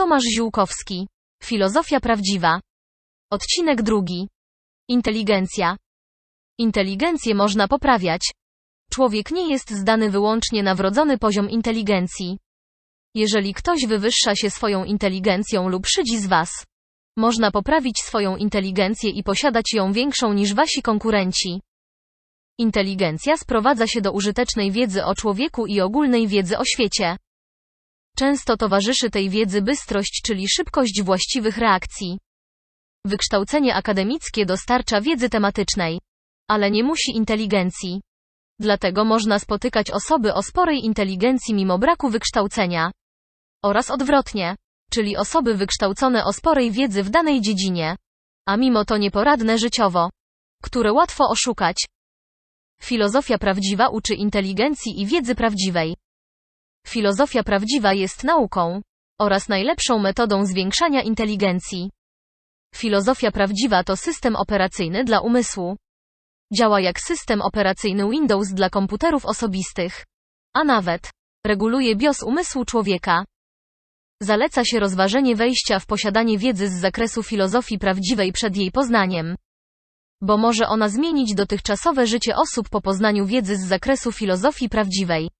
Tomasz Ziółkowski. Filozofia prawdziwa. Odcinek drugi. Inteligencja. Inteligencję można poprawiać. Człowiek nie jest zdany wyłącznie na wrodzony poziom inteligencji. Jeżeli ktoś wywyższa się swoją inteligencją lub szydzi z was, można poprawić swoją inteligencję i posiadać ją większą niż wasi konkurenci. Inteligencja sprowadza się do użytecznej wiedzy o człowieku i ogólnej wiedzy o świecie. Często towarzyszy tej wiedzy bystrość, czyli szybkość właściwych reakcji. Wykształcenie akademickie dostarcza wiedzy tematycznej, ale nie musi inteligencji. Dlatego można spotykać osoby o sporej inteligencji mimo braku wykształcenia. Oraz odwrotnie, czyli osoby wykształcone o sporej wiedzy w danej dziedzinie, a mimo to nieporadne życiowo, które łatwo oszukać. Filozofia prawdziwa uczy inteligencji i wiedzy prawdziwej. Filozofia prawdziwa jest nauką oraz najlepszą metodą zwiększania inteligencji. Filozofia prawdziwa to system operacyjny dla umysłu. Działa jak system operacyjny Windows dla komputerów osobistych. A nawet reguluje BIOS umysłu człowieka. Zaleca się rozważenie wejścia w posiadanie wiedzy z zakresu filozofii prawdziwej przed jej poznaniem. Bo może ona zmienić dotychczasowe życie osób po poznaniu wiedzy z zakresu filozofii prawdziwej.